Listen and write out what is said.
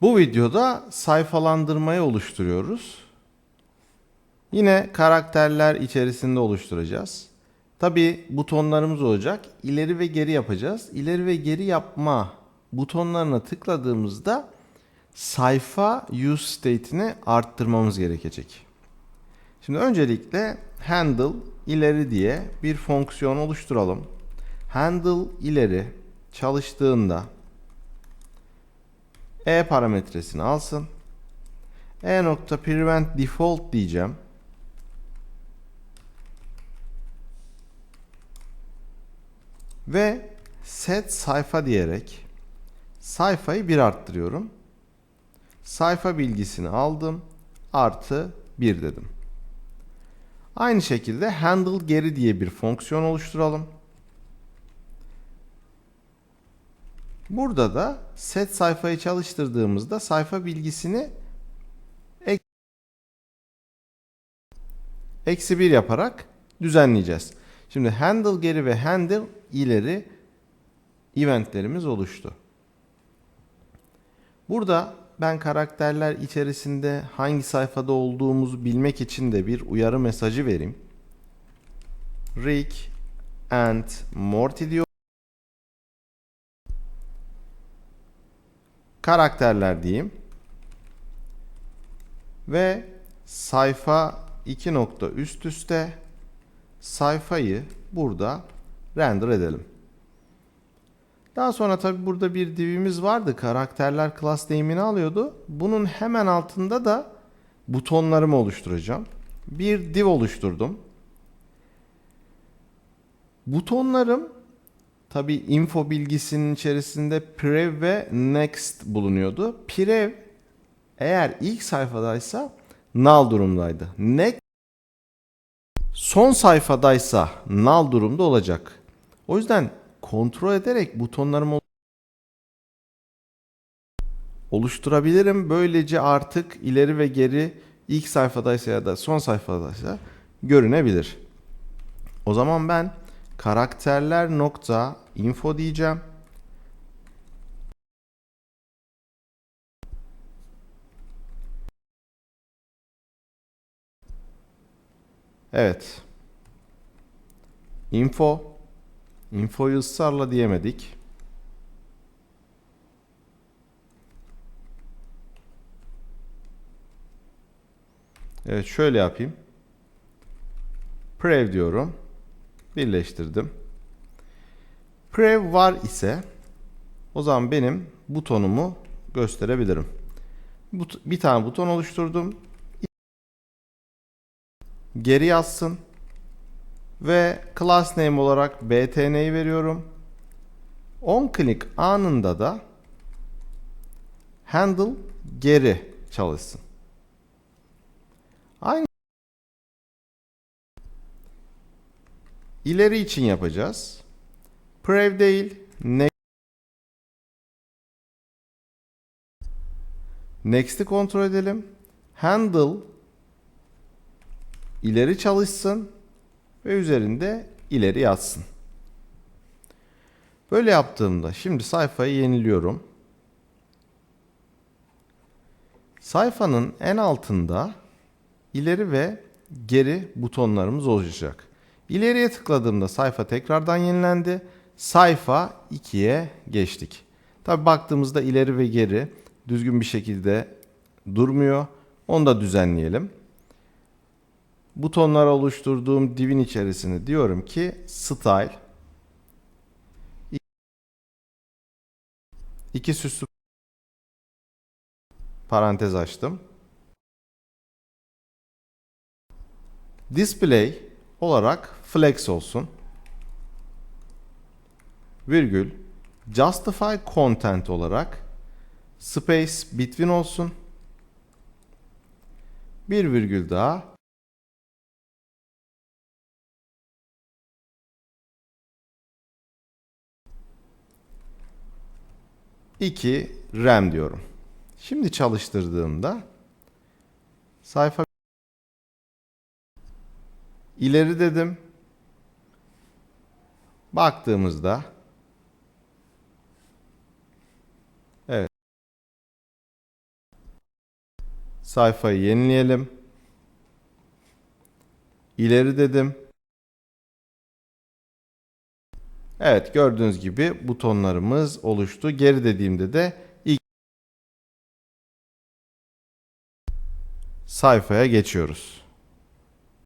Bu videoda sayfalandırmayı oluşturuyoruz. Yine karakterler içerisinde oluşturacağız. Tabi butonlarımız olacak. İleri ve geri yapacağız. İleri ve geri yapma butonlarına tıkladığımızda sayfa use state'ini arttırmamız gerekecek. Şimdi öncelikle handle ileri diye bir fonksiyon oluşturalım. Handle ileri çalıştığında e parametresini alsın. E nokta prevent default diyeceğim. Ve set sayfa diyerek sayfayı bir arttırıyorum. Sayfa bilgisini aldım. Artı 1 dedim. Aynı şekilde handle geri diye bir fonksiyon oluşturalım. Burada da set sayfayı çalıştırdığımızda sayfa bilgisini ek- eksi 1 yaparak düzenleyeceğiz. Şimdi handle geri ve handle ileri eventlerimiz oluştu. Burada ben karakterler içerisinde hangi sayfada olduğumuzu bilmek için de bir uyarı mesajı vereyim. Rick and Morty diyor. Karakterler diyeyim. Ve sayfa 2 nokta üst üste sayfayı burada render edelim. Daha sonra tabi burada bir divimiz vardı. Karakterler class name'ini alıyordu. Bunun hemen altında da butonlarımı oluşturacağım. Bir div oluşturdum. Butonlarım tabi info bilgisinin içerisinde prev ve next bulunuyordu. Prev eğer ilk sayfadaysa null durumdaydı. Next son sayfadaysa null durumda olacak. O yüzden kontrol ederek butonlarımı oluşturabilirim. Böylece artık ileri ve geri ilk sayfadaysa ya da son sayfadaysa görünebilir. O zaman ben karakterler nokta info diyeceğim. Evet. Info Infoyu ısrarla diyemedik. Evet şöyle yapayım. Prev diyorum. Birleştirdim. Prev var ise o zaman benim butonumu gösterebilirim. Bir tane buton oluşturdum. Geri yazsın. Ve class name olarak btn'yi veriyorum. On click anında da handle geri çalışsın. Aynı ileri için yapacağız. Prev değil, next Next'i kontrol edelim. Handle ileri çalışsın ve üzerinde ileri yazsın. Böyle yaptığımda şimdi sayfayı yeniliyorum. Sayfanın en altında ileri ve geri butonlarımız olacak. İleriye tıkladığımda sayfa tekrardan yenilendi. Sayfa 2'ye geçtik. Tabi baktığımızda ileri ve geri düzgün bir şekilde durmuyor. Onu da düzenleyelim butonlar oluşturduğum divin içerisinde diyorum ki style iki süslü parantez açtım. Display olarak flex olsun. Virgül justify content olarak space between olsun. Bir virgül daha 2 RAM diyorum. Şimdi çalıştırdığımda sayfa ileri dedim. Baktığımızda evet Sayfayı yenileyelim. İleri dedim. Evet gördüğünüz gibi butonlarımız oluştu. Geri dediğimde de ilk sayfaya geçiyoruz.